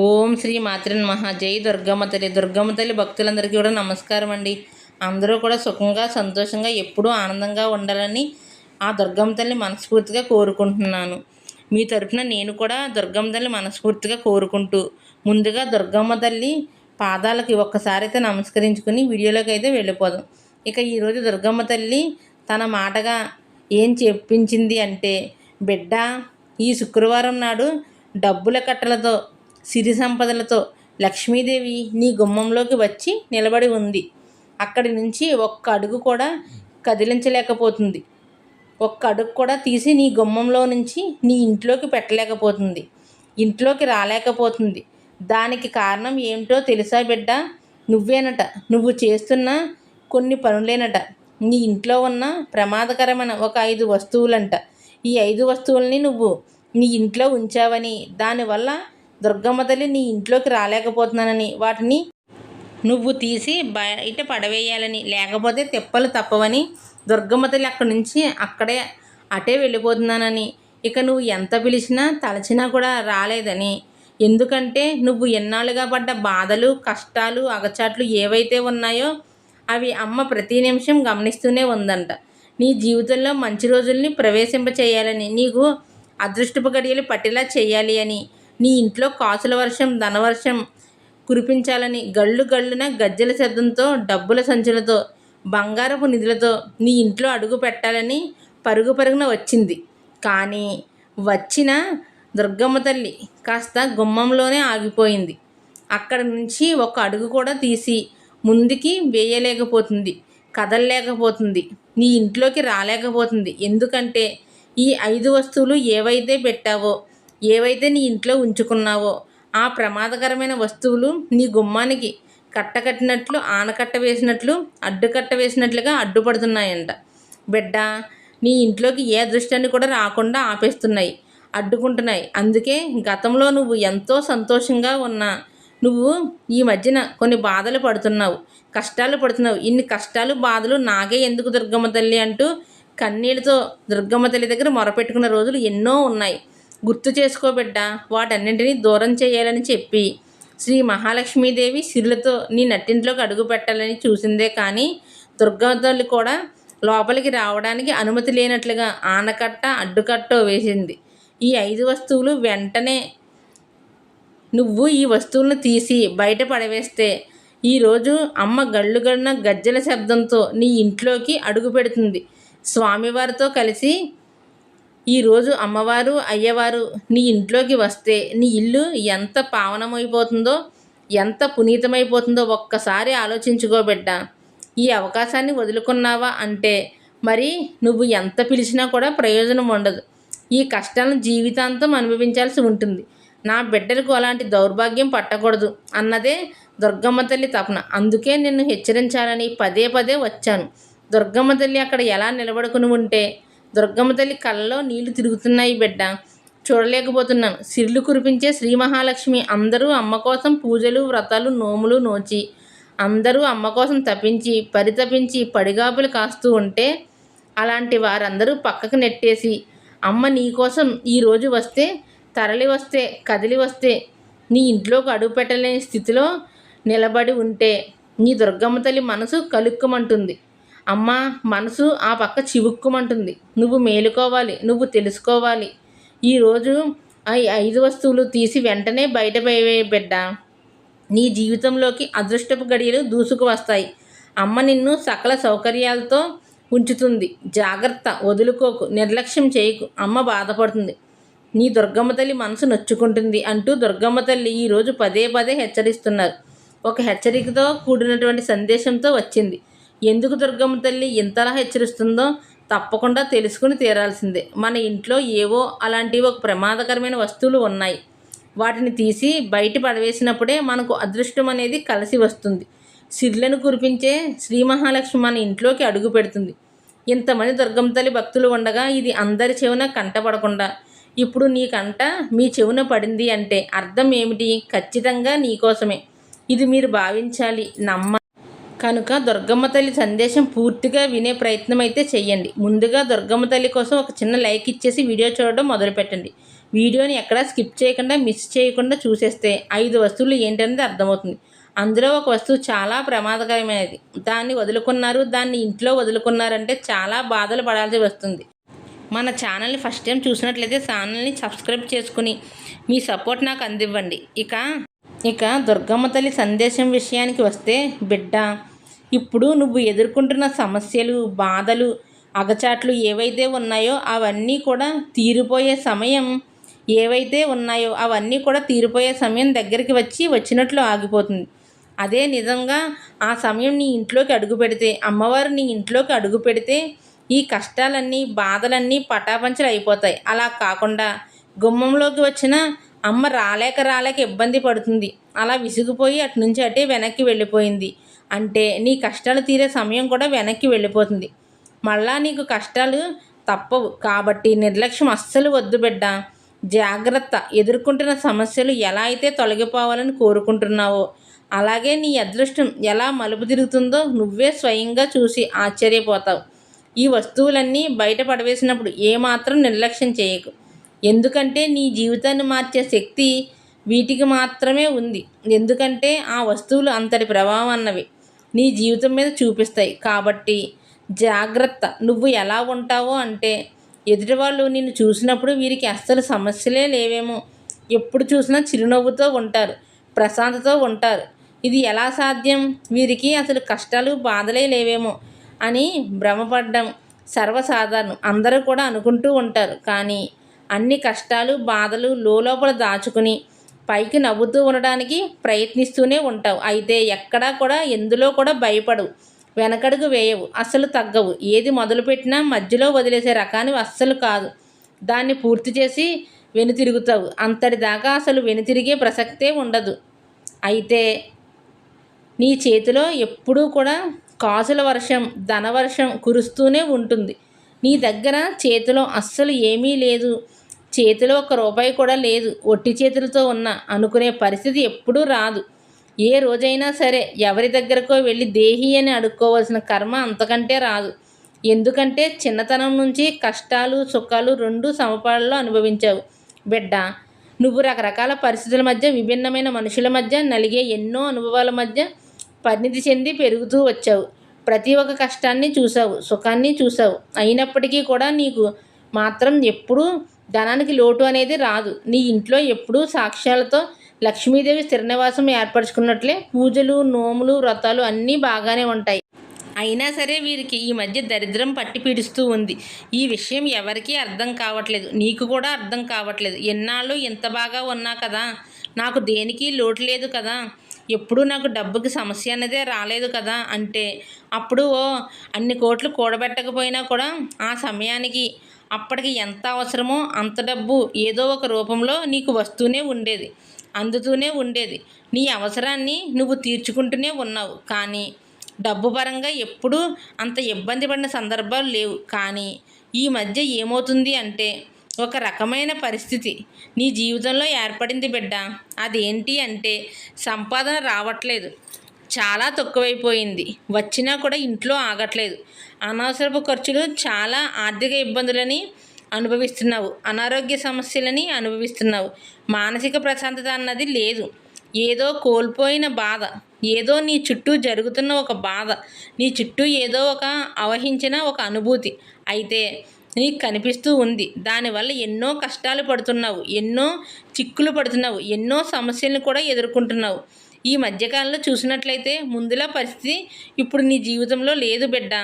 ఓం శ్రీ మాతృన్ మహా జై దుర్గమ్మ తల్లి దుర్గమ్మ తల్లి భక్తులందరికీ కూడా నమస్కారం అండి. అందరూ కూడా సుఖంగా సంతోషంగా ఎప్పుడూ ఆనందంగా ఉండాలని ఆ దుర్గమ్మ తల్లి మనస్ఫూర్తిగా కోరుకుంటున్నాను. మీ తరఫున నేను కూడా దుర్గమ్మ తల్లి మనస్ఫూర్తిగా కోరుకుంటూ ముందుగా దుర్గమ్మ తల్లి పాదాలకి ఒక్కసారి అయితే నమస్కరించుకుని వీడియోలోకి అయితే వెళ్ళిపోదాం. ఇక ఈరోజు దుర్గమ్మ తల్లి తన మాటగా ఏం చెప్పించింది అంటే బిడ్డ ఈ శుక్రవారం నాడు డబ్బుల కట్టలతో సిరి సంపదలతో లక్ష్మీదేవి నీ గుమ్మంలోకి వచ్చి నిలబడి ఉంది. అక్కడి నుంచి ఒక్క అడుగు కూడా కదిలించలేకపోతుంది. ఒక్క అడుగు కూడా తీసి నీ గుమ్మంలో నుంచి నీ ఇంట్లోకి పెట్టలేకపోతుంది. ఇంట్లోకి రాలేకపోతుంది. దానికి కారణం ఏమిటో తెలుసా బిడ్డ? నువ్వేనట. నువ్వు చేస్తున్న కొన్ని పనులేనట. నీ ఇంట్లో ఉన్న ప్రమాదకరమైన ఒక ఐదు వస్తువులంట. ఈ ఐదు వస్తువుల్ని నువ్వు నీ ఇంట్లో ఉంచావని దానివల్ల దుర్గమ్మ తల్లి నీ ఇంట్లోకి రాలేకపోతున్నానని. వాటిని నువ్వు తీసి బయట పడవేయాలని లేకపోతే తిప్పలు తప్పవని దుర్గమ్మ తల్లి అక్కడి నుంచి అక్కడే అటే వెళ్ళిపోతున్నానని. ఇక నువ్వు ఎంత పిలిచినా తలచినా కూడా రాలేదని. ఎందుకంటే నువ్వు ఎన్నాళ్ళుగా పడ్డ బాధలు కష్టాలు అగచాట్లు ఏవైతే ఉన్నాయో అవి అమ్మ ప్రతి నిమిషం గమనిస్తూనే ఉందంట. నీ జీవితంలో మంచి రోజుల్ని ప్రవేశింపచేయాలని నీకు అదృష్టపు గడియలు పట్టేలా చేయాలి అని. నీ ఇంట్లో కాసుల వర్షం ధనవర్షం కురిపించాలని గళ్ళు గళ్ళున గజ్జల శబ్దంతో డబ్బుల సంచులతో బంగారపు నిధులతో నీ ఇంట్లో అడుగు పెట్టాలని పరుగు పరుగున వచ్చింది. కానీ వచ్చిన దుర్గమ్మ తల్లి కాస్త గుమ్మంలోనే ఆగిపోయింది. అక్కడ నుంచి ఒక అడుగు కూడా తీసి ముందుకి వేయలేకపోతుంది కదలలేకపోతుంది నీ ఇంట్లోకి రాలేకపోతుంది. ఎందుకంటే ఈ ఐదు వస్తువులు ఏవైతే పెట్టావో ఏవైతే నీ ఇంట్లో ఉంచుకున్నావో ఆ ప్రమాదకరమైన వస్తువులు నీ గుమ్మానికి కట్టకట్టినట్లు ఆనకట్ట వేసినట్లు అడ్డుకట్ట వేసినట్లుగా అడ్డుపడుతున్నాయంట. బిడ్డ నీ ఇంట్లోకి ఏ దృష్టాన్ని కూడా రాకుండా ఆపేస్తున్నాయి అడ్డుకుంటున్నాయి. అందుకే గతంలో నువ్వు ఎంతో సంతోషంగా ఉన్నా నువ్వు ఈ మధ్యన కొన్ని బాధలు పడుతున్నావు కష్టాలు పడుతున్నావు. ఇన్ని కష్టాలు బాధలు నాకే ఎందుకు దుర్గమ్మ తల్లి అంటూ కన్నీళ్ళతో దుర్గమ్మ తల్లి దగ్గర మొరపెట్టుకున్న రోజులు ఎన్నో ఉన్నాయి. గుర్తు చేసుకోబిడ్డ వాటన్నింటినీ దూరం చేయాలని చెప్పి. శ్రీ మహాలక్ష్మీదేవి సిరులతో నీ నట్టింట్లోకి అడుగు పెట్టాలని చూసిందే కానీ దుర్గమ్మ కూడా లోపలికి రావడానికి అనుమతి లేనట్లుగా ఆనకట్ట అడ్డుకట్ట వేసింది. ఈ ఐదు వస్తువులు వెంటనే నువ్వు ఈ వస్తువులను తీసి బయట పడవేస్తే ఈరోజు అమ్మ గళ్ళు గడిన గజ్జల శబ్దంతో నీ ఇంట్లోకి అడుగు పెడుతుంది. స్వామివారితో కలిసి ఈరోజు అమ్మవారు అయ్యవారు నీ ఇంట్లోకి వస్తే నీ ఇల్లు ఎంత పావనమైపోతుందో ఎంత పునీతమైపోతుందో ఒక్కసారి ఆలోచించుకోబిడ్డ ఈ అవకాశాన్ని వదులుకున్నావా అంటే మరి నువ్వు ఎంత పిలిచినా కూడా ప్రయోజనం ఉండదు. ఈ కష్టాలను జీవితాంతం అనుభవించాల్సి ఉంటుంది. నా బిడ్డలకు అలాంటి దౌర్భాగ్యం పట్టకూడదు అన్నదే దుర్గమ్మ తల్లి తపన. అందుకే నిన్ను హెచ్చరించాలని పదే పదే వచ్చాను. దుర్గమ్మ తల్లి అక్కడ ఎలా నిలబడుకుని ఉంటే దుర్గమ్మ తల్లి కళ్ళలో నీళ్ళు తిరుగుతున్నాయి బిడ్డ. చూడలేకపోతున్నాను. సిర్లు కురిపించే శ్రీ మహాలక్ష్మి అందరూ అమ్మ కోసం పూజలు వ్రతాలు నోములు నోచి అందరూ అమ్మ కోసం తప్పించి పరితపించి పడిగాపులు కాస్తూ ఉంటే అలాంటి వారందరూ పక్కకు నెట్టేసి అమ్మ నీకోసం ఈరోజు వస్తే తరలి వస్తే కదిలి వస్తే నీ ఇంట్లోకి అడుగు పెట్టలేని స్థితిలో నిలబడి ఉంటే నీ దుర్గమ్మ తల్లి మనసు కలుక్కుమంటుంది. అమ్మ మనసు ఆ పక్క చివుక్కుమంటుంది. నువ్వు మేలుకోవాలి నువ్వు తెలుసుకోవాలి. ఈరోజు ఈ ఐదు వస్తువులు తీసి వెంటనే బయట బిడ్డ. నీ జీవితంలోకి అదృష్టపు గడియలు దూసుకు వస్తాయి. అమ్మ నిన్ను సకల సౌకర్యాలతో ఉంచుతుంది. జాగ్రత్త వదులుకోకు నిర్లక్ష్యం చేయకు. అమ్మ బాధపడుతుంది. నీ దుర్గమ్మ తల్లి మనసు నొచ్చుకుంటుంది అంటూ దుర్గమ్మ తల్లి ఈరోజు పదే పదే హెచ్చరిస్తున్నారు. ఒక హెచ్చరికతో కూడినటువంటి సందేశంతో వచ్చింది. ఎందుకు దుర్గమ్మ తల్లి ఇంతలా హెచ్చరిస్తుందో తప్పకుండా తెలుసుకుని తీరాల్సిందే. మన ఇంట్లో ఏవో అలాంటివి ఒక ప్రమాదకరమైన వస్తువులు ఉన్నాయి. వాటిని తీసి బయట పడవేసినప్పుడే మనకు అదృష్టం అనేది కలిసి వస్తుంది. సిర్లను కురిపించే శ్రీ మహాలక్ష్మి మన ఇంట్లోకి అడుగు పెడుతుంది. ఇంతమంది దుర్గమ్మ తల్లి భక్తులు ఉండగా ఇది అందరి చెవున కంటపడకుండా ఇప్పుడు నీ కంట మీ చెవున పడింది అంటే అర్థం ఏమిటి? ఖచ్చితంగా నీకోసమే ఇది మీరు భావించాలి. నమ్మ కనుక దుర్గమ్మ తల్లి సందేశం పూర్తిగా వినే ప్రయత్నం అయితే చేయండి ముందుగా దుర్గమ్మ తల్లి కోసం ఒక చిన్న లైక్ ఇచ్చేసి వీడియో చూడడం మొదలుపెట్టండి. వీడియోని ఎక్కడా స్కిప్ చేయకుండా మిస్ చేయకుండా చూసేస్తే ఐదు వస్తువులు ఏంటనేది అర్థమవుతుంది. అందులో ఒక వస్తువు చాలా ప్రమాదకరమైనది. దాన్ని వదులుకున్నారు దాన్ని ఇంట్లో వదులుకున్నారంటే చాలా బాధలు పడాల్సి వస్తుంది. మన ఛానల్ని ఫస్ట్ టైం చూసినట్లయితే ఛానల్ని సబ్స్క్రైబ్ చేసుకుని మీ సపోర్ట్ నాకు అందివ్వండి. ఇక ఇక దుర్గమ్మ తల్లి సందేశం విషయానికి వస్తే బిడ్డ ఇప్పుడు నువ్వు ఎదుర్కొంటున్న సమస్యలు బాధలు అగచాట్లు ఏవైతే ఉన్నాయో అవన్నీ కూడా తీరిపోయే సమయం ఏవైతే ఉన్నాయో అవన్నీ కూడా తీరిపోయే సమయం దగ్గరికి వచ్చి వచ్చినట్లు ఆగిపోతుంది. అదే నిజంగా ఆ సమయం నీ ఇంట్లోకి అడుగు పెడితే అమ్మవారు నీ ఇంట్లోకి అడుగు పెడితే ఈ కష్టాలన్నీ బాధలన్నీ పటాపంచలు అయిపోతాయి. అలా కాకుండా గుమ్మంలోకి వచ్చిన అమ్మ రాలేక రాలేక ఇబ్బంది పడుతుంది. అలా విసిగిపోయి అటు నుంచి అటే వెనక్కి వెళ్ళిపోయింది. అంటే నీ కష్టాలు తీరే సమయం కూడా వెనక్కి వెళ్ళిపోతుంది. మళ్ళా నీకు కష్టాలు తప్పవు. కాబట్టి నిర్లక్ష్యం అస్సలు వద్దు బిడ్డ. జాగ్రత్త. ఎదుర్కొంటున్న సమస్యలు ఎలా అయితే తొలగిపోవాలని కోరుకుంటున్నావో అలాగే నీ అదృష్టం ఎలా మలుపు తిరుగుతుందో నువ్వే స్వయంగా చూసి ఆశ్చర్యపోతావు. ఈ వస్తువులన్నీ బయట పడవేసినప్పుడు ఏమాత్రం నిర్లక్ష్యం చేయకు. ఎందుకంటే నీ జీవితాన్ని మార్చే శక్తి వీటికి మాత్రమే ఉంది. ఎందుకంటే ఆ వస్తువులు అంతటి ప్రభావం అన్నవి. నీ జీవితం మీద చూపిస్తాయి. కాబట్టి జాగ్రత్త. నువ్వు ఎలా ఉంటావో అంటే ఎదుటివాళ్ళు నిన్ను చూసినప్పుడు వీరికి అస్సలు సమస్యలే లేవేమో. ఎప్పుడు చూసినా చిరునవ్వుతో ఉంటారు ప్రశాంతతో ఉంటారు. ఇది ఎలా సాధ్యం? వీరికి అసలు కష్టాలు బాధలే లేవేమో అని భ్రమపడడం సర్వసాధారణం. అందరూ కూడా అనుకుంటూ ఉంటారు. కానీ అన్ని కష్టాలు బాధలు లోపల దాచుకుని పైకి నవ్వుతూ ఉండడానికి ప్రయత్నిస్తూనే ఉంటావు. అయితే ఎక్కడా కూడా ఎందులో కూడా భయపడవు. వెనకడుగు వేయవు. అస్సలు తగ్గవు. ఏది మొదలుపెట్టినా మధ్యలో వదిలేసే రకాన్ని అస్సలు కాదు. దాన్ని పూర్తి చేసి వెనుతిరుగుతావు. అంతటి దాకా అసలు వెనుతిరిగే ప్రసక్తే ఉండదు. అయితే నీ చేతిలో ఎప్పుడూ కూడా కాసుల వర్షం ధనవర్షం కురుస్తూనే ఉంటుంది. నీ దగ్గర చేతిలో అస్సలు ఏమీ లేదు. చేతిలో ఒక రూపాయి కూడా లేదు. ఒట్టి చేతులతో ఉన్న అనుకునే పరిస్థితి ఎప్పుడూ రాదు. ఏ రోజైనా సరే ఎవరి దగ్గరకో వెళ్ళి దేహి అని అడుక్కోవాల్సిన కర్మ అంతకంటే రాదు. ఎందుకంటే చిన్నతనం నుంచి కష్టాలు సుఖాలు రెండు సమపాలలో అనుభవించావు. బిడ్డ నువ్వు రకరకాల పరిస్థితుల మధ్య విభిన్నమైన మనుషుల మధ్య నలిగే ఎన్నో అనుభవాల మధ్య పరిణితి చెంది పెరుగుతూ వచ్చావు. ప్రతి ఒక్క కష్టాన్ని చూసావు సుఖాన్ని చూసావు అయినప్పటికీ కూడా నీకు మాత్రం ఎప్పుడూ ధనానికి లోటు అనేది రాదు. నీ ఇంట్లో ఎప్పుడూ సాక్ష్యాలతో లక్ష్మీదేవి స్థిరనివాసం ఏర్పరచుకున్నట్లే పూజలు నోములు వ్రతాలు అన్నీ బాగానే ఉంటాయి. అయినా సరే వీరికి ఈ మధ్య దరిద్రం పట్టి పీడిస్తూ ఉంది. ఈ విషయం ఎవరికీ అర్థం కావట్లేదు. నీకు కూడా అర్థం కావట్లేదు. ఎన్నాళ్ళు ఎంత బాగా ఉన్నా కదా? నాకు దేనికి లోటు లేదు కదా? ఎప్పుడూ నాకు డబ్బుకి సమస్య అనేదే రాలేదు కదా? అంటే అప్పుడు ఓ అన్ని కోట్లు కూడబెట్టకపోయినా కూడా ఆ సమయానికి అప్పటికి ఎంత అవసరమో అంత డబ్బు ఏదో ఒక రూపంలో నీకు వస్తూనే ఉండేది అందుతూనే ఉండేది. నీ అవసరాన్ని నువ్వు తీర్చుకుంటూనే ఉన్నావు. కానీ డబ్బు పరంగా ఎప్పుడూ అంత ఇబ్బంది పడిన సందర్భాలు లేవు. కానీ ఈ మధ్య ఏమవుతుంది అంటే ఒక రకమైన పరిస్థితి. నీ జీవితంలో ఏర్పడింది బిడ్డ అదేంటి అంటే సంపాదన రావట్లేదు. చాలా తక్కువైపోయింది. వచ్చినా కూడా ఇంట్లో ఆగట్లేదు. అనవసరపు ఖర్చులు చాలా ఆర్థిక ఇబ్బందులని అనుభవిస్తున్నావు. అనారోగ్య సమస్యలని అనుభవిస్తున్నావు. మానసిక ప్రశాంతత అన్నది లేదు. ఏదో కోల్పోయిన బాధ. ఏదో నీ చుట్టూ జరుగుతున్న ఒక బాధ. నీ చుట్టూ ఏదో ఒక అవహించిన ఒక అనుభూతి. అయితే నీకు కనిపిస్తూ ఉంది. దానివల్ల ఎన్నో కష్టాలు పడుతున్నావు. ఎన్నో చిక్కులు పడుతున్నావు. ఎన్నో సమస్యలను కూడా ఎదుర్కొంటున్నావు. ఈ మధ్యకాలంలో చూసినట్లయితే ముందులా పరిస్థితి ఇప్పుడు నీ జీవితంలో లేదు బిడ్డ.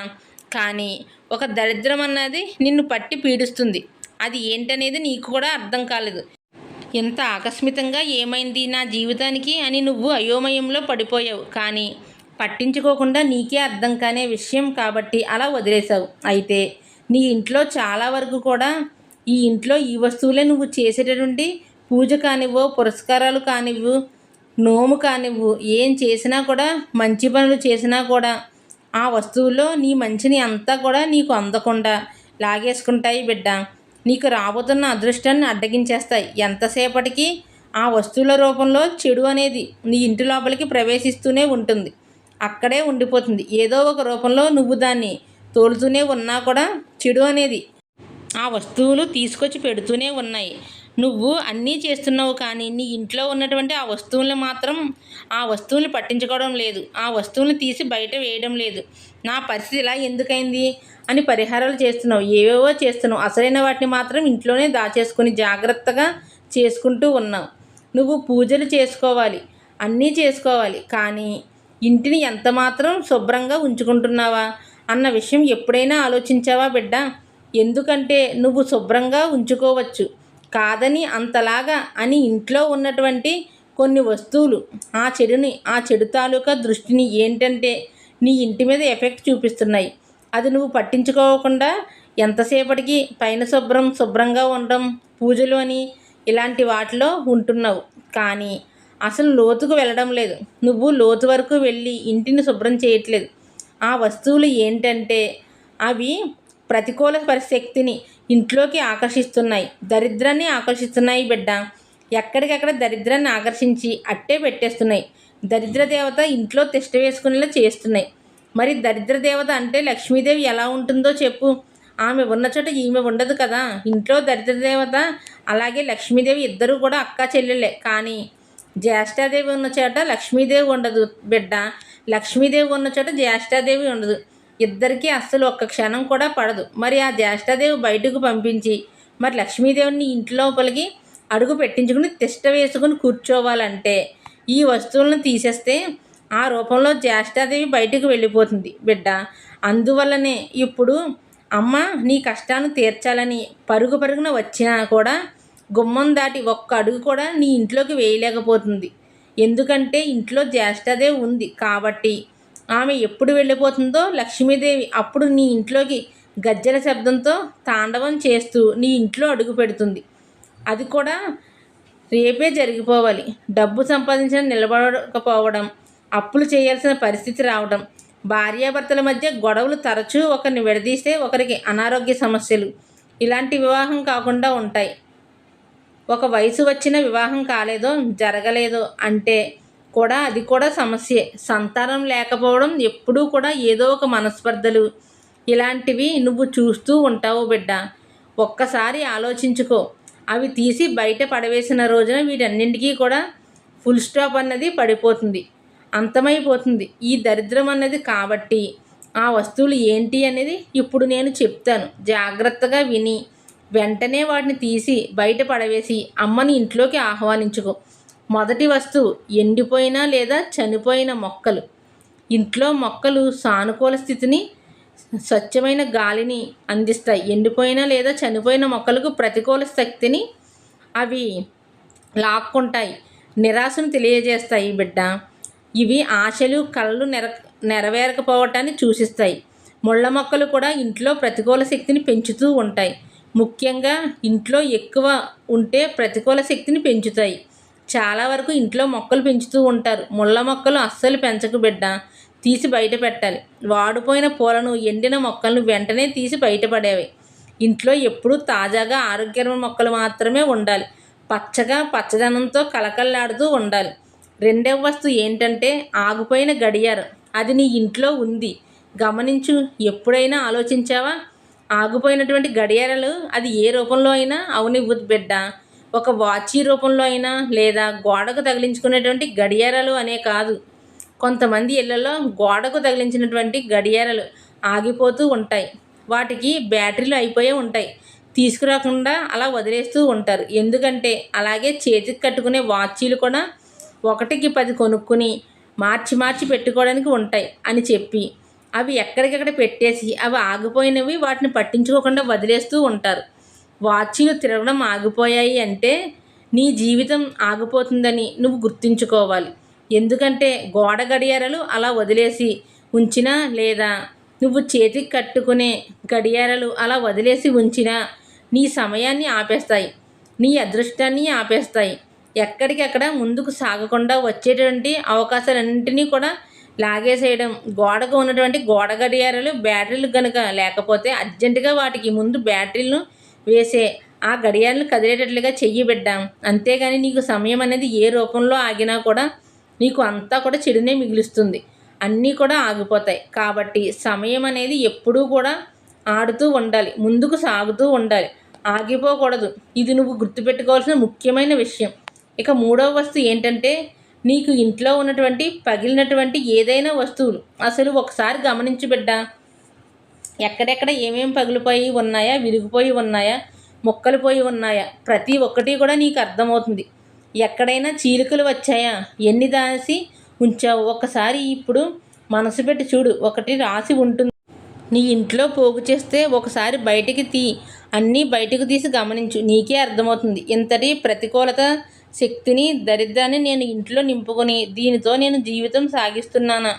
కానీ ఒక దరిద్రం అన్నది నిన్ను పట్టి పీడిస్తుంది. అది ఏంటనేది నీకు కూడా అర్థం కాలేదు. ఎంత ఆకస్మితంగా ఏమైంది నా జీవితానికి అని నువ్వు అయోమయంలో పడిపోయావు. కానీ పట్టించుకోకుండా నీకే అర్థం కానే విషయం కాబట్టి అలా వదిలేశావు. అయితే నీ ఇంట్లో చాలా వరకు కూడా ఈ ఇంట్లో ఈ వస్తువులే నువ్వు చేసేటటువంటి పూజ కానివ్వు పురస్కారాలు కానివ్వు నోము కానివ్వు ఏం చేసినా కూడా మంచి పనులు చేసినా కూడా ఆ వస్తువుల్లో నీ మంచిని అంతా కూడా నీకు అందకుండా లాగేసుకుంటాయి బిడ్డ. నీకు రాబోతున్న అదృష్టాన్ని అడ్డగించేస్తాయి. ఎంతసేపటికి ఆ వస్తువుల రూపంలో చెడు అనేది నీ ఇంటి లోపలికి ప్రవేశిస్తూనే ఉంటుంది. అక్కడే ఉండిపోతుంది. ఏదో ఒక రూపంలో నువ్వు దాన్ని తోలుతూనే ఉన్నా కూడా చెడు అనేది ఆ వస్తువులు తీసుకొచ్చి పెడుతూనే ఉన్నాయి. నువ్వు అన్నీ చేస్తున్నావు కానీ నీ ఇంట్లో ఉన్నటువంటి ఆ వస్తువులను మాత్రం ఆ వస్తువులు పట్టించుకోవడం లేదు. ఆ వస్తువులను తీసి బయట వేయడం లేదు. నా పరిస్థితి ఇలా ఎందుకైంది? అని పరిహారాలు చేస్తున్నావు. ఏవేవో చేస్తున్నావు. అసలైన వాటిని మాత్రం ఇంట్లోనే దాచేసుకుని జాగ్రత్తగా చేసుకుంటూ ఉన్నావు. నువ్వు పూజలు చేసుకోవాలి. అన్నీ చేసుకోవాలి. కానీ ఇంటిని ఎంత మాత్రం శుభ్రంగా ఉంచుకుంటున్నావా? అన్న విషయం ఎప్పుడైనా ఆలోచించావా బిడ్డ? ఎందుకంటే నువ్వు శుభ్రంగా ఉంచుకోవచ్చు. కాదని అంతలాగా అని ఇంట్లో ఉన్నటువంటి కొన్ని వస్తువులు ఆ చెడుని ఆ చెడు తాలూకా దృష్టిని ఏంటంటే నీ ఇంటి మీద ఎఫెక్ట్ చూపిస్తున్నాయి. అది నువ్వు పట్టించుకోకుండా ఎంతసేపటికి పైన శుభ్రం శుభ్రంగా ఉండడం పూజలు అని ఇలాంటి వాటిలో ఉంటున్నావు. కానీ అసలు లోతుకు వెళ్ళడం లేదు. నువ్వు లోతు వరకు వెళ్ళి ఇంటిని శుభ్రం చేయట్లేదు. ఆ వస్తువులు ఏంటంటే అవి ప్రతికూల పరిశక్తిని ఇంట్లోకి ఆకర్షిస్తున్నాయి. దరిద్రాన్ని ఆకర్షిస్తున్నాయి బిడ్డ. ఎక్కడికక్కడ దరిద్రాన్ని ఆకర్షించి అట్టే పెట్టేస్తున్నాయి. దరిద్ర దేవత ఇంట్లో తిష్ట వేసుకునేలా చేస్తున్నాయి. మరి దరిద్ర దేవత అంటే లక్ష్మీదేవి ఎలా ఉంటుందో చెప్పు. ఆమె ఉన్న చోట ఈమె ఉండదు కదా. ఇంట్లో దరిద్ర దేవత అలాగే లక్ష్మీదేవి ఇద్దరు కూడా అక్క చెల్లెలే కానీ జ్యేష్ఠాదేవి ఉన్న చోట లక్ష్మీదేవి ఉండదు బిడ్డ. లక్ష్మీదేవి ఉన్న చోట జ్యేష్ఠాదేవి ఉండదు. ఇద్దరికీ అస్సలు ఒక్క క్షణం కూడా పడదు. మరి ఆ జ్యేష్ఠాదేవి బయటకు పంపించి మరి లక్ష్మీదేవిని ఇంట్లో లోపలికి అడుగు పెట్టించుకుని తిష్ట వేసుకుని కూర్చోవాలంటే ఈ వస్తువులను తీసేస్తే ఆ రూపంలో జ్యేష్ఠాదేవి బయటకు వెళ్ళిపోతుంది. బిడ్డ అందువల్లనే ఇప్పుడు అమ్మ నీ కష్టాన్ని తీర్చాలని పరుగు పరుగున వచ్చినా కూడా గుమ్మం దాటి ఒక్క అడుగు కూడా నీ ఇంట్లోకి వేయలేకపోతుంది. ఎందుకంటే ఇంట్లో జ్యేష్ఠాదేవి ఉంది కాబట్టి ఆమె ఎప్పుడు వెళ్ళిపోతుందో లక్ష్మీదేవి అప్పుడు నీ ఇంట్లోకి గజ్జల శబ్దంతో తాండవం చేస్తూ నీ ఇంట్లో అడుగు పెడుతుంది. అది కూడా రేపే జరిగిపోవాలి. డబ్బు సంపాదించిన నిలబడకపోవడం అప్పులు చేయాల్సిన పరిస్థితి రావడం భార్యాభర్తల మధ్య గొడవలు తరచూ ఒకరిని విడదీస్తే ఒకరికి అనారోగ్య సమస్యలు ఇలాంటి వివాహం కాకుండా ఉంటాయి. ఒక వయసు వచ్చిన వివాహం కాలేదో జరగలేదో అంటే కూడా అది కూడా సమస్యే. సంతానం లేకపోవడం ఎప్పుడూ కూడా ఏదో ఒక మనస్పర్ధలు. ఇలాంటివి నువ్వు చూస్తూ ఉంటావు బిడ్డ. ఒక్కసారి ఆలోచించుకో. అవి తీసి బయట పడవేసిన రోజున వీటన్నింటికీ కూడా ఫుల్ స్టాప్ అన్నది పడిపోతుంది. అంతమైపోతుంది. ఈ దరిద్రం అన్నది కాబట్టి. ఆ వస్తువులు ఏంటి అనేది ఇప్పుడు నేను చెప్తాను. జాగ్రత్తగా విని వెంటనే వాటిని తీసి బయట పడవేసి అమ్మని ఇంట్లోకి ఆహ్వానించుకో. మొదటి వస్తువు ఎండిపోయిన లేదా చనిపోయిన మొక్కలు. ఇంట్లో మొక్కలు సానుకూల స్థితిని స్వచ్ఛమైన గాలిని అందిస్తాయి. ఎండిపోయిన లేదా చనిపోయిన మొక్కలకు ప్రతికూల శక్తిని అవి లాక్కుంటాయి. నిరాశను తెలియజేస్తాయి బిడ్డ. ఇవి ఆశలు కళ్ళు నెర నెరవేరకపోవటాన్ని సూచిస్తాయి. ముళ్ళ మొక్కలు కూడా ఇంట్లో ప్రతికూల శక్తిని పెంచుతూ ఉంటాయి. ముఖ్యంగా ఇంట్లో ఎక్కువ ఉంటే ప్రతికూల శక్తిని పెంచుతాయి. చాలా వరకు ఇంట్లో మొక్కలు పెంచుతూ ఉంటారు. ముళ్ళ మొక్కలు అస్సలు పెంచకు బిడ్డ. తీసి బయట పెట్టాలి. వాడిపోయిన పూలను ఎండిన మొక్కలను వెంటనే తీసి బయటపడేవి ఇంట్లో ఎప్పుడూ తాజాగా ఆరోగ్యకరమైన మొక్కలు మాత్రమే ఉండాలి. పచ్చగా పచ్చదనంతో కలకల్లాడుతూ ఉండాలి. రెండవ వస్తువు ఏంటంటే ఆగిపోయిన గడియారం. అది నీ ఇంట్లో ఉంది. గమనించు ఎప్పుడైనా ఆలోచించావా? ఆగిపోయినటువంటి గడియారాలు అది ఏ రూపంలో అయినా అవునివ్వదు బిడ్డ. ఒక వాచీ రూపంలో అయినా లేదా గోడకు తగిలించుకునేటువంటి గడియారాలు అనే కాదు. కొంతమంది ఇళ్ళలో గోడకు తగిలించినటువంటి గడియారాలు ఆగిపోతూ ఉంటాయి. వాటికి బ్యాటరీలు అయిపోయే ఉంటాయి. తీసుకురాకుండా అలా వదిలేస్తూ ఉంటారు. ఎందుకంటే అలాగే చేతికి కట్టుకునే వాచీలు కూడా ఒకటికి పది కొనుక్కుని మార్చి మార్చి పెట్టుకోవడానికి ఉంటాయి అని చెప్పి అవి ఎక్కడికక్కడ పెట్టేసి అవి ఆగిపోయినవి వాటిని పట్టించుకోకుండా వదిలేస్తూ ఉంటారు. వాచీలు తిరగడం ఆగిపోయాయి అంటే నీ జీవితం ఆగిపోతుందని నువ్వు గుర్తుంచుకోవాలి. ఎందుకంటే గోడ గడియారాలు అలా వదిలేసి ఉంచినా లేదా నువ్వు చేతికి కట్టుకునే గడియారాలు అలా వదిలేసి ఉంచినా నీ సమయాన్ని ఆపేస్తాయి. నీ అదృష్టాన్ని ఆపేస్తాయి. ఎక్కడికెక్కడ ముందుకు సాగకుండా వచ్చేటువంటి అవకాశాలన్నింటినీ కూడా లాగేసేయడం గోడకు ఉన్నటువంటి గోడ గడియారాలు బ్యాటరీలు కనుక లేకపోతే అర్జెంటుగా వాటికి ముందు బ్యాటరీలను వేసే ఆ గడియాలను కదిలేటట్లుగా చెయ్యి బిడ్డాం. అంతేగాని నీకు సమయం అనేది ఏ రూపంలో ఆగినా కూడా నీకు అంతా కూడా చెడునే మిగులుస్తుంది. అన్నీ కూడా ఆగిపోతాయి. కాబట్టి సమయం అనేది ఎప్పుడూ కూడా ఆడుతూ ఉండాలి. ముందుకు సాగుతూ ఉండాలి. ఆగిపోకూడదు. ఇది నువ్వు గుర్తుపెట్టుకోవాల్సిన ముఖ్యమైన విషయం. ఇక మూడవ వస్తువు ఏంటంటే నీకు ఇంట్లో ఉన్నటువంటి పగిలినటువంటి ఏదైనా వస్తువులు. అసలు ఒకసారి గమనించు బిడ్డ ఎక్కడెక్కడ ఏమేమి పగిలిపోయి ఉన్నాయా విరిగిపోయి ఉన్నాయా ముక్కలు పోయి ఉన్నాయా ప్రతి ఒక్కటి కూడా నీకు అర్థమవుతుంది. ఎక్కడైనా చీలికలు వచ్చాయా? ఎన్ని దాసి ఉంచావు? ఒకసారి ఇప్పుడు మనసు పెట్టి చూడు. ఒకటి రాసి ఉంటుంది. నీ ఇంట్లో పోగు చేస్తే ఒకసారి బయటికి తీ. అన్నీ బయటకు తీసి గమనించు. నీకే అర్థమవుతుంది. ఇంతటి ప్రతికూలత శక్తిని దరిద్రాన్ని నేను ఇంట్లో నింపుకొని దీనితో నేను జీవితం సాగిస్తున్నానా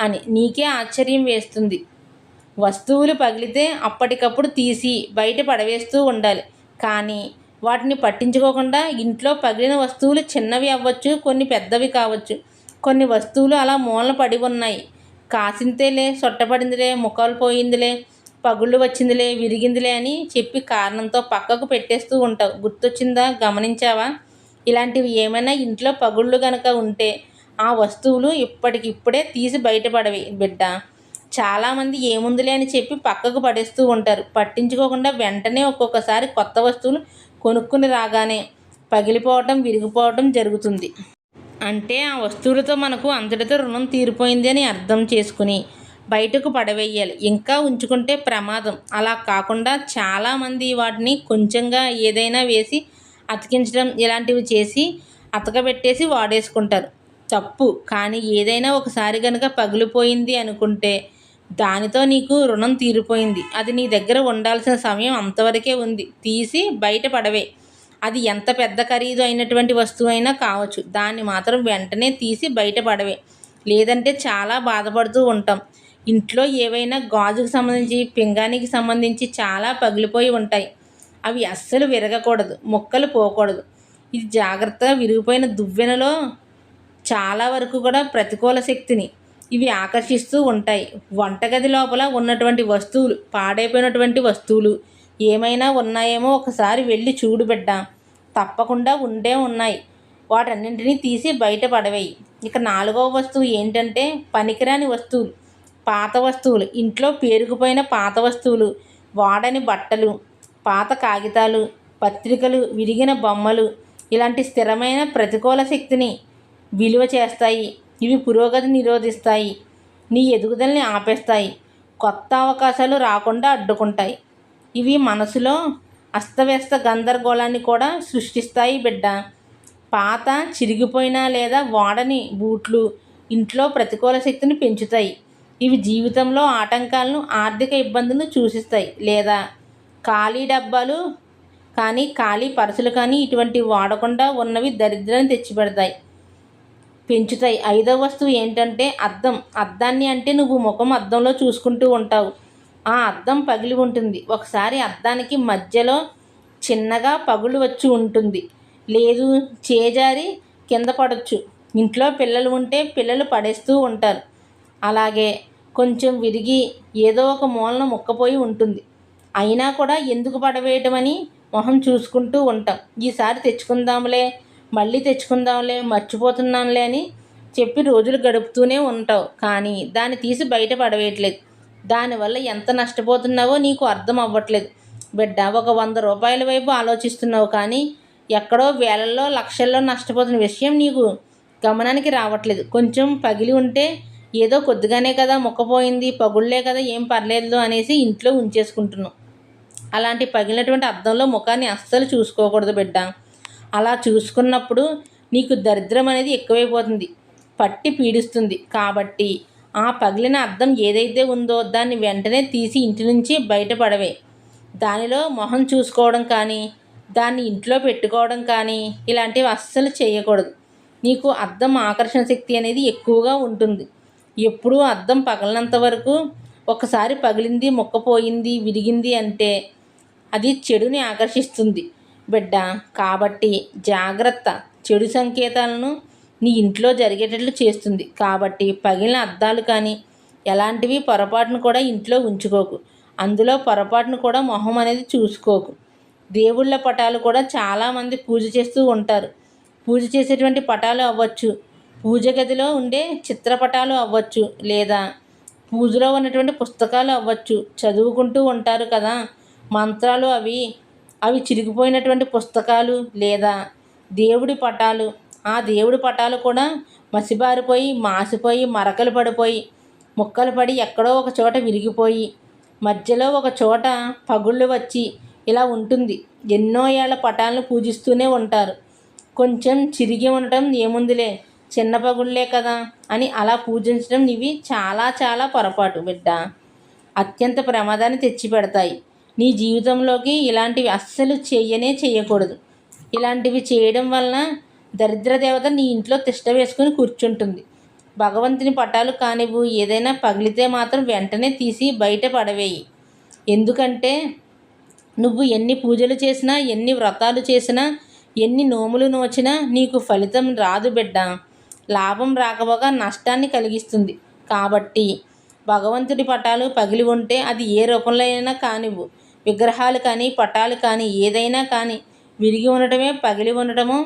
అని. నీకే ఆశ్చర్యం వేస్తుంది. వస్తువులు పగిలితే అప్పటికప్పుడు తీసి బయట పడవేస్తూ ఉండాలి. కానీ వాటిని పట్టించుకోకుండా ఇంట్లో పగిలిన వస్తువులు చిన్నవి అవ్వచ్చు కొన్ని పెద్దవి కావచ్చు. కొన్ని వస్తువులు అలా మూలన పడి ఉన్నాయి. కాసింతేలే సొట్టపడిందిలే ముఖాలు పోయిందిలే పగుళ్ళు వచ్చిందిలే విరిగిందిలే అని చెప్పి కారణంతో పక్కకు పెట్టేస్తూ ఉంటావు. గుర్తొచ్చిందా? గమనించావా? ఇలాంటివి ఏమైనా ఇంట్లో పగుళ్ళు కనుక ఉంటే ఆ వస్తువులు ఇప్పటికిప్పుడే తీసి బయటపడవి బిడ్డ చాలామంది ఏముందిలే అని చెప్పి పక్కకు పడేస్తూ ఉంటారు. పట్టించుకోకుండా వెంటనే ఒక్కొక్కసారి కొత్త వస్తువులు కొనుక్కుని రాగానే పగిలిపోవటం విరిగిపోవటం జరుగుతుంది. అంటే ఆ వస్తువులతో మనకు అంతటితో రుణం తీరిపోయింది అని అర్థం చేసుకుని బయటకు పడవేయాలి. ఇంకా ఉంచుకుంటే ప్రమాదం. అలా కాకుండా చాలామంది వాటిని కొంచెంగా ఏదైనా వేసి అతికించడం ఇలాంటివి చేసి అతకబెట్టేసి వాడేసుకుంటారు. తప్పు. కానీ ఏదైనా ఒకసారి కనుక పగిలిపోయింది అనుకుంటే దానితో నీకు రుణం తీరిపోయింది. అది నీ దగ్గర ఉండాల్సిన సమయం అంతవరకే ఉంది. తీసి బయట పడవే. అది ఎంత పెద్ద ఖరీదు అయినటువంటి వస్తువు అయినా కావచ్చు. దాన్ని మాత్రం వెంటనే తీసి బయట పడవే. లేదంటే చాలా బాధపడుతూ ఉంటాం. ఇంట్లో ఏవైనా గాజుకు సంబంధించి పింగానికి సంబంధించి చాలా పగిలిపోయి ఉంటాయి. అవి అస్సలు విరగకూడదు. ముక్కలు పోకూడదు. ఇది జాగ్రత్తగా విరిగిపోయిన దువ్వెనలో చాలా వరకు కూడా ప్రతికూల శక్తిని ఇవి ఆకర్షిస్తూ ఉంటాయి. వంటగది లోపల ఉన్నటువంటి వస్తువులు పాడైపోయినటువంటి వస్తువులు ఏమైనా ఉన్నాయేమో ఒకసారి వెళ్ళి చూడు బిడ్డ. తప్పకుండా ఉండే ఉన్నాయి. వాటన్నింటినీ తీసి బయట పడవేయి. ఇక నాలుగవ వస్తువు ఏంటంటే పనికిరాని వస్తువులు. పాత వస్తువులు. ఇంట్లో పేరుకుపోయిన పాత వస్తువులు. వాడని బట్టలు పాత కాగితాలు పత్రికలు విరిగిన బొమ్మలు. ఇలాంటి స్థిరమైన ప్రతికూల శక్తిని విలువ చేస్తాయి. ఇవి పురోగతి నిరోధిస్తాయి. నీ ఎదుగుదలని ఆపేస్తాయి. కొత్త అవకాశాలు రాకుండా అడ్డుకుంటాయి. ఇవి మనసులో అస్తవ్యస్త గందరగోళాన్ని కూడా సృష్టిస్తాయి బిడ్డ. పాత చిరిగిపోయిన లేదా వాడని బూట్లు ఇంట్లో ప్రతికూల శక్తిని పెంచుతాయి. ఇవి జీవితంలో ఆటంకాలను ఆర్థిక ఇబ్బందులను సూచిస్తాయి లేదా ఖాళీ డబ్బాలు కానీ ఖాళీ పర్సులు కానీ ఇటువంటి వాడకుండా ఉన్నవి దరిద్రాన్ని తెచ్చిపెడతాయి. పెంచుతాయి. ఐదవ వస్తువు ఏంటంటే అద్దం. అద్దాన్ని అంటే నువ్వు ముఖం అద్దంలో చూసుకుంటూ ఉంటావు. ఆ అద్దం పగిలి ఉంటుంది. ఒకసారి అద్దానికి మధ్యలో చిన్నగా పగులు వచ్చి ఉంటుంది. లేదు చేజారి కింద పడవచ్చు ఇంట్లో పిల్లలు ఉంటే పిల్లలు పడేస్తూ ఉంటారు. అలాగే కొంచెం విరిగి ఏదో ఒక మూలన ముక్కపోయి ఉంటుంది. అయినా కూడా ఎందుకు పడవేయటమని మొహం చూసుకుంటూ ఉంటాం. ఈసారి తెచ్చుకుందాంలే మళ్ళీ తెచ్చుకుందాంలే మర్చిపోతున్నానులే అని చెప్పి రోజులు గడుపుతూనే ఉంటావు. కానీ దాన్ని తీసి బయట పడవేయట్లేదు. దానివల్ల ఎంత నష్టపోతున్నావో నీకు అర్థం అవ్వట్లేదు. బిడ్డ ఒక వంద రూపాయల వైపు ఆలోచిస్తున్నావు కానీ ఎక్కడో వేలల్లో లక్షల్లో నష్టపోతున్న విషయం నీకు గమనానికి రావట్లేదు. కొంచెం పగిలి ఉంటే ఏదో కొద్దిగానే కదా మొక్కపోయింది పగుళ్ళే కదా ఏం పర్లేదు అనేసి ఇంట్లో ఉంచేసుకుంటున్నావు. అలాంటి పగిలినటువంటి అర్థంలో ముఖాన్ని అస్సలు చూసుకోకూడదు బిడ్డ. అలా చూసుకున్నప్పుడు నీకు దరిద్రం అనేది ఎక్కువైపోతుంది. పట్టి పీడిస్తుంది. కాబట్టి ఆ పగిలిన అద్దం ఏదైతే ఉందో దాన్ని వెంటనే తీసి ఇంటి నుంచి బయటపడవే. దానిలో మొహం చూసుకోవడం కానీ దాన్ని ఇంట్లో పెట్టుకోవడం కానీ ఇలాంటివి అస్సలు చేయకూడదు. నీకు అద్దం ఆకర్షణ శక్తి అనేది ఎక్కువగా ఉంటుంది. ఎప్పుడూ అద్దం పగలనంత వరకు ఒకసారి పగిలింది మొక్కపోయింది విరిగింది అంటే అది చెడుని ఆకర్షిస్తుంది. బిడ్డ కాబట్టి జాగ్రత్త. చెడు సంకేతాలను నీ ఇంట్లో జరిగేటట్లు చేస్తుంది. కాబట్టి పగిలిన అద్దాలు కానీ ఎలాంటివి పొరపాటును కూడా ఇంట్లో ఉంచుకోకు. అందులో పొరపాటును కూడా మొహం అనేది చూసుకోకు. దేవుళ్ళ పటాలు కూడా చాలామంది పూజ చేస్తూ ఉంటారు. పూజ చేసేటువంటి పటాలు అవ్వచ్చు. పూజ గదిలో ఉండే చిత్రపటాలు అవ్వచ్చు. లేదా పూజలో ఉన్నటువంటి పుస్తకాలు అవ్వచ్చు. చదువుకుంటూ ఉంటారు కదా. మంత్రాలు అవి అవి చిరిగిపోయినటువంటి పుస్తకాలు లేదా దేవుడి పటాలు. ఆ దేవుడి పటాలు కూడా మసిబారిపోయి మాసిపోయి మరకలు పడిపోయి ముక్కలు పడి ఎక్కడో ఒక చోట విరిగిపోయి మధ్యలో ఒక చోట పగుళ్ళు వచ్చి ఇలా ఉంటుంది. ఎన్నో ఏళ్ళ పటాలను పూజిస్తూనే ఉంటారు. కొంచెం చిరిగి ఉండటం ఏముందిలే చిన్న పగుళ్ళే కదా అని అలా పూజించడం ఇవి చాలా చాలా పొరపాటు బిడ్డ. అత్యంత ప్రమాదాన్ని తెచ్చిపెడతాయి. నీ జీవితంలోకి ఇలాంటివి అస్సలు చేయనే చేయకూడదు ఇలాంటివి చేయడం వలన దరిద్ర దేవత నీ ఇంట్లో తిష్ట వేసుకుని కూర్చుంటుంది. భగవంతుని పటాలు కానివ్వు ఏదైనా పగిలితే మాత్రం వెంటనే తీసి బయట పడవేయి. ఎందుకంటే నువ్వు ఎన్ని పూజలు చేసినా ఎన్ని వ్రతాలు చేసినా ఎన్ని నోములు నోచినా నీకు ఫలితం రాదు బిడ్డ. లాభం రాకపోగా నష్టాన్ని కలిగిస్తుంది. కాబట్టి భగవంతుడి పటాలు పగిలి ఉంటే అది ఏ రూపంలో అయినా కానివ్వు. విగ్రహాలు కానీ పటాలు కానీ ఏదైనా కానీ విరిగి ఉండటమే పగిలి ఉండటము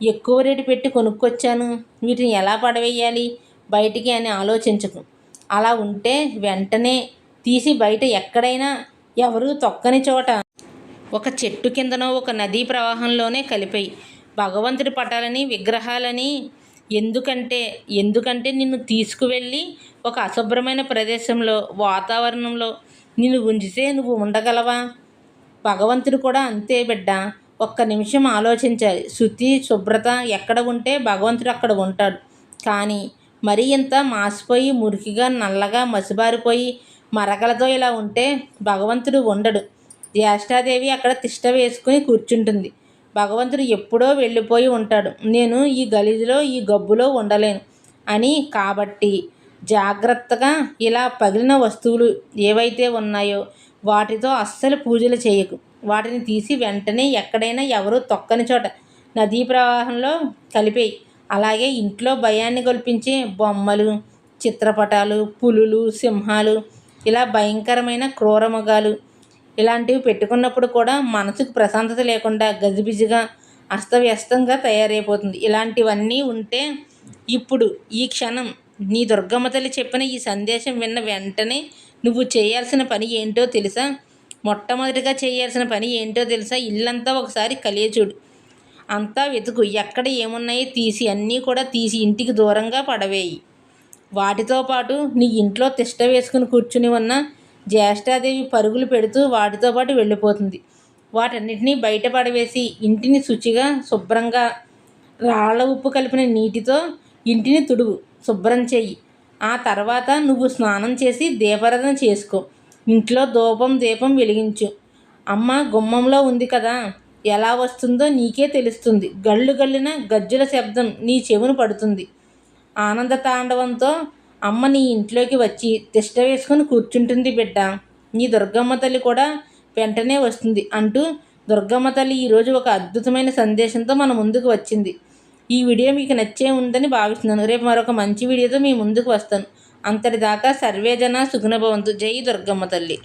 ఎక్కువ రేటు పెట్టి కొనుక్కొచ్చాను. వీటిని ఎలా పడవేయాలి? బయటికి అని ఆలోచించకు. అలా ఉంటే వెంటనే తీసి బయట ఎక్కడైనా ఎవరు తొక్కని చోట ఒక చెట్టు కిందనో ఒక నదీ ప్రవాహంలోనే కలిపాయి. భగవంతుడి పటాలని విగ్రహాలని ఎందుకంటే ఎందుకంటే నిన్ను తీసుకువెళ్ళి ఒక అశుభ్రమైన ప్రదేశంలో వాతావరణంలో నిన్ను ఉంచితే నువ్వు ఉండగలవా? భగవంతుడు కూడా అంతే బిడ్డ. ఒక్క నిమిషం ఆలోచించాలి. శుద్ధి శుభ్రత ఎక్కడ ఉంటే భగవంతుడు అక్కడ ఉంటాడు. కానీ మరీ ఇంత మాసిపోయి మురికిగా నల్లగా మసిబారిపోయి మరకలతో ఇలా ఉంటే భగవంతుడు ఉండడు. జ్యేష్ఠాదేవి అక్కడ తిష్ట వేసుకుని కూర్చుంటుంది. భగవంతుడు ఎప్పుడో వెళ్ళిపోయి ఉంటాడు. నేను ఈ గలీజులో ఈ గబ్బులో ఉండలేను. అని కాబట్టి జాగ్రత్తగా ఇలా పగిలిన వస్తువులు ఏవైతే ఉన్నాయో వాటితో అస్సలు పూజలు చేయకు. వాటిని తీసి వెంటనే ఎక్కడైనా ఎవరు తొక్కని చోట నదీ ప్రవాహంలో కలిపేయి. అలాగే ఇంట్లో భయాన్ని కల్పించే బొమ్మలు చిత్రపటాలు పులులు సింహాలు ఇలా భయంకరమైన క్రూరమగాలు ఇలాంటివి పెట్టుకున్నప్పుడు కూడా మనసుకు ప్రశాంతత లేకుండా గజిబిజిగా అస్తవ్యస్తంగా తయారైపోతుంది. ఇలాంటివన్నీ ఉంటే ఇప్పుడు ఈ క్షణం నీ దుర్గమ్మ తల్లి చెప్పిన ఈ సందేశం విన్న వెంటనే నువ్వు చేయాల్సిన పని ఏంటో తెలుసా? మొట్టమొదటిగా చేయాల్సిన పని ఏంటో తెలుసా? ఇల్లంతా ఒకసారి కలియచూడు అంతా వెతుకు. ఎక్కడ ఏమున్నాయో తీసి అన్నీ కూడా తీసి ఇంటికి దూరంగా పడవేయి. వాటితో పాటు నీ ఇంట్లో తిష్ట వేసుకుని కూర్చుని ఉన్న జ్యేష్ఠాదేవి పరుగులు పెడుతూ వాటితో పాటు వెళ్ళిపోతుంది. వాటన్నిటినీ బయట పడవేసి ఇంటిని శుచిగా శుభ్రంగా రాళ్ళ ఉప్పు కలిపిన నీటితో ఇంటిని తుడువు. శుభ్రం చెయ్యి. ఆ తర్వాత నువ్వు స్నానం చేసి దీపారాధన చేసుకో. ఇంట్లో దూపం దీపం వెలిగించు. అమ్మ గుమ్మంలో ఉంది కదా ఎలా వస్తుందో నీకే తెలుస్తుంది. గళ్ళు గల్లిన గజ్జుల శబ్దం నీ చెవును పడుతుంది. ఆనంద తాండవంతో అమ్మ నీ ఇంట్లోకి వచ్చి తిష్ట వేసుకొని కూర్చుంటుంది బిడ్డ. నీ దుర్గమ్మ తల్లి కూడా వెంటనే వస్తుంది అంటూ దుర్గమ్మ తల్లి ఈరోజు ఒక అద్భుతమైన సందేశంతో మన ముందుకు వచ్చింది. ఈ వీడియో మీకు నచ్చే ఉందని భావిస్తున్నాను. రేపు మరొక మంచి వీడియోతో మీ ముందుకు వస్తాను. అంతటిదాకా సర్వేజన సుగుణభవంతు. జై దుర్గమ్మ తల్లి.